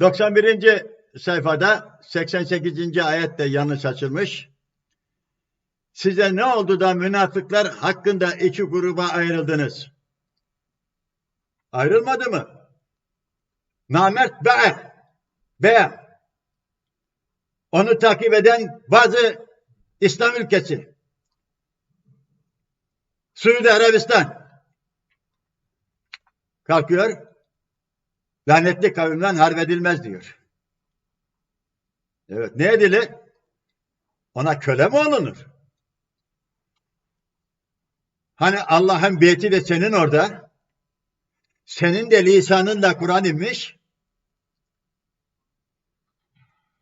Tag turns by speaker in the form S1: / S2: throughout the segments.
S1: 91. sayfada 88. ayette yanlış açılmış. Size ne oldu da münafıklar hakkında iki gruba ayrıldınız? Ayrılmadı mı? Namert be'e. Be'e. Onu takip eden bazı İslam ülkesi. Suudi Arabistan. Kalkıyor. Lanetli kavimden harp edilmez diyor. Evet. Ne edilir? Ona köle mi olunur? Hani Allah'ın beyti de senin orada. Senin de lisanınla Kur'an inmiş.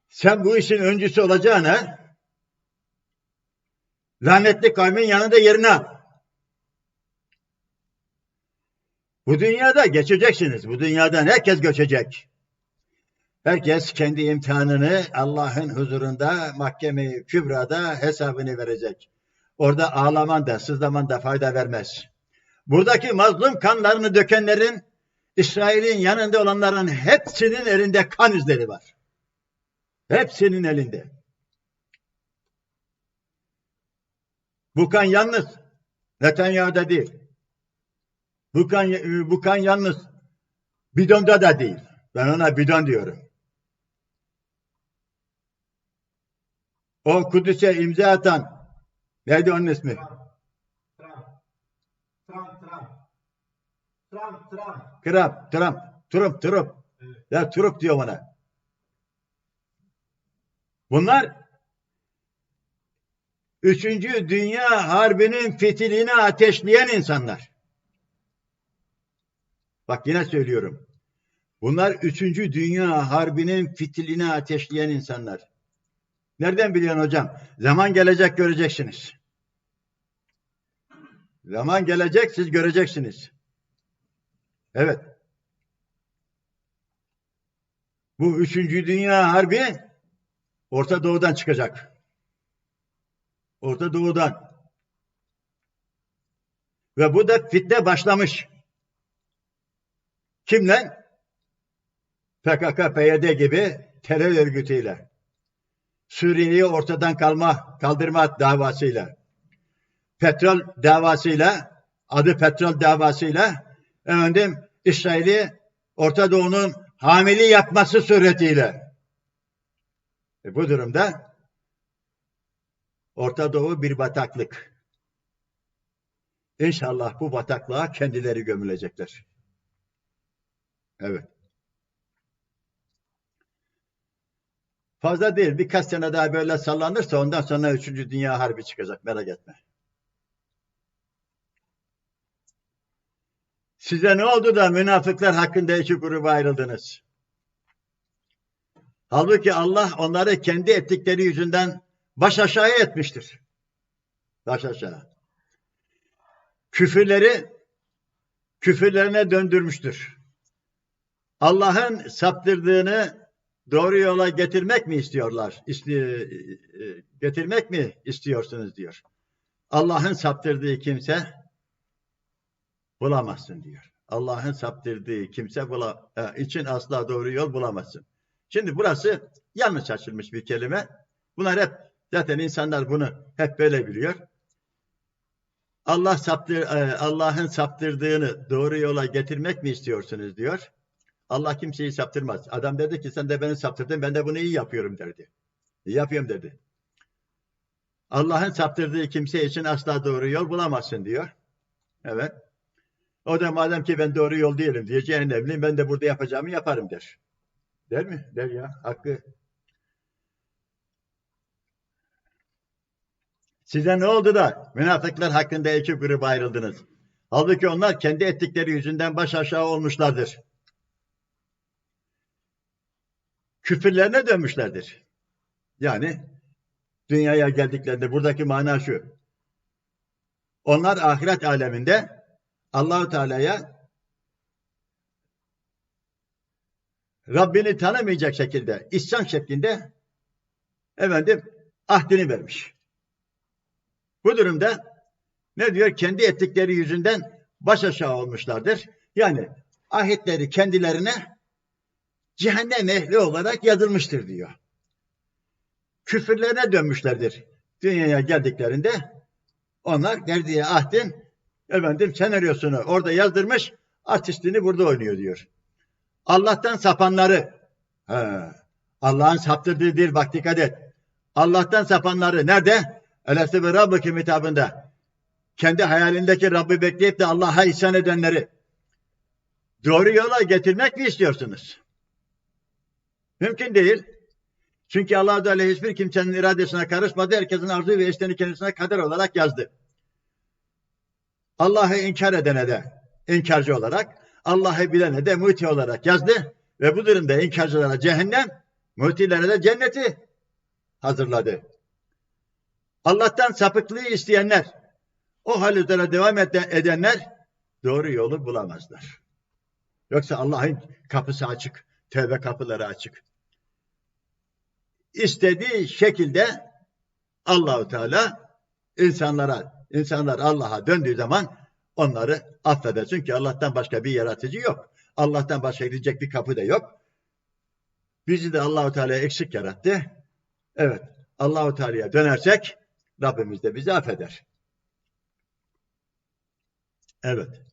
S1: Sen bu işin öncüsü olacağına lanetli kavmin yanında yerine al. Bu dünyada geçeceksiniz. Bu dünyadan herkes göçecek. Herkes kendi imtihanını Allah'ın huzurunda, mahkeme kübrada hesabını verecek. Orada ağlaman da, sızlaman da fayda vermez. Buradaki mazlum kanlarını dökenlerin, İsrail'in yanında olanların hepsinin elinde kan izleri var. Hepsinin elinde. Bu kan yalnız Netanyahu'da değil. Bu kan, bu kan yalnız bidonda da değil. Ben ona bidon diyorum. O Kudüs'e imza atan neydi onun ismi?
S2: Trump. Trump, Trump. Trump, Trump.
S1: Trump, Trump, Trump, Trump.
S2: Evet.
S1: Ya Trump diyor bana. Bunlar Üçüncü Dünya Harbi'nin fitilini ateşleyen insanlar. Bak yine söylüyorum. Bunlar Üçüncü Dünya Harbi'nin fitilini ateşleyen insanlar. Nereden biliyorsun hocam? Zaman gelecek göreceksiniz. Zaman gelecek siz göreceksiniz. Evet. Bu Üçüncü Dünya Harbi Orta Doğu'dan çıkacak. Orta Doğu'dan. Ve bu da fitne başlamış. Kimle? PKK, PYD gibi terör örgütüyle. Suriye'yi ortadan kalma, kaldırma davasıyla. Petrol davasıyla, adı petrol davasıyla, efendim İsrail'i Orta Doğu'nun hamili yapması suretiyle. E bu durumda Orta Doğu bir bataklık. İnşallah bu bataklığa kendileri gömülecekler. Evet. Fazla değil. Birkaç sene daha böyle sallanırsa ondan sonra 3. Dünya Harbi çıkacak. Merak etme. Size ne oldu da münafıklar hakkında iki gruba ayrıldınız? Halbuki Allah onları kendi ettikleri yüzünden baş aşağı etmiştir. Baş aşağı. Küfürleri küfürlerine döndürmüştür. Allah'ın saptırdığını doğru yola getirmek mi istiyorlar? İsti, e, getirmek mi istiyorsunuz diyor. Allah'ın saptırdığı kimse bulamazsın diyor. Allah'ın saptırdığı kimse bula, e, için asla doğru yol bulamazsın. Şimdi burası yanlış açılmış bir kelime. Bunlar hep zaten insanlar bunu hep böyle biliyor. Allah saptır e, Allah'ın saptırdığını doğru yola getirmek mi istiyorsunuz diyor. Allah kimseyi saptırmaz. Adam dedi ki sen de beni saptırdın ben de bunu iyi yapıyorum derdi. İyi yapıyorum dedi. Allah'ın saptırdığı kimse için asla doğru yol bulamazsın diyor. Evet. O da madem ki ben doğru yol değilim diye cehennemliyim ben de burada yapacağımı yaparım der. Der mi? Der ya. Hakkı. Size ne oldu da münafıklar hakkında iki gruba ayrıldınız? Halbuki onlar kendi ettikleri yüzünden baş aşağı olmuşlardır. Küfürlerine dönmüşlerdir. Yani dünyaya geldiklerinde buradaki mana şu. Onlar ahiret aleminde Allahu Teala'ya Rabbini tanımayacak şekilde, isyan şeklinde efendim ahdini vermiş. Bu durumda ne diyor? Kendi ettikleri yüzünden baş aşağı olmuşlardır. Yani ahitleri kendilerine cehennem ehli olarak yazılmıştır diyor. Küfürlerine dönmüşlerdir. Dünyaya geldiklerinde onlar derdiye ahdin efendim senaryosunu orada yazdırmış artistini burada oynuyor diyor. Allah'tan sapanları Allah'ın saptırdığı dil bak dikkat et. Allah'tan sapanları nerede? Eleste ve Rabbim hitabında. Kendi hayalindeki Rabbi bekleyip de Allah'a isyan edenleri doğru yola getirmek mi istiyorsunuz? Mümkün değil. Çünkü Allah Teala hiçbir kimsenin iradesine karışmadı. Herkesin arzu ve isteğini kendisine kader olarak yazdı. Allah'ı inkar edene de inkarcı olarak, Allah'ı bilene de muti olarak yazdı. Ve bu durumda inkarcılara cehennem, mutilere de cenneti hazırladı. Allah'tan sapıklığı isteyenler, o hal üzere devam edenler doğru yolu bulamazlar. Yoksa Allah'ın kapısı açık, tevbe kapıları açık. İstediği şekilde Allahu Teala insanlara, insanlar Allah'a döndüğü zaman onları affeder. Çünkü Allah'tan başka bir yaratıcı yok. Allah'tan başka gidecek bir kapı da yok. Bizi de Allahu Teala eksik yarattı. Evet, Allahu Teala'ya dönersek Rabbimiz de bizi affeder. Evet.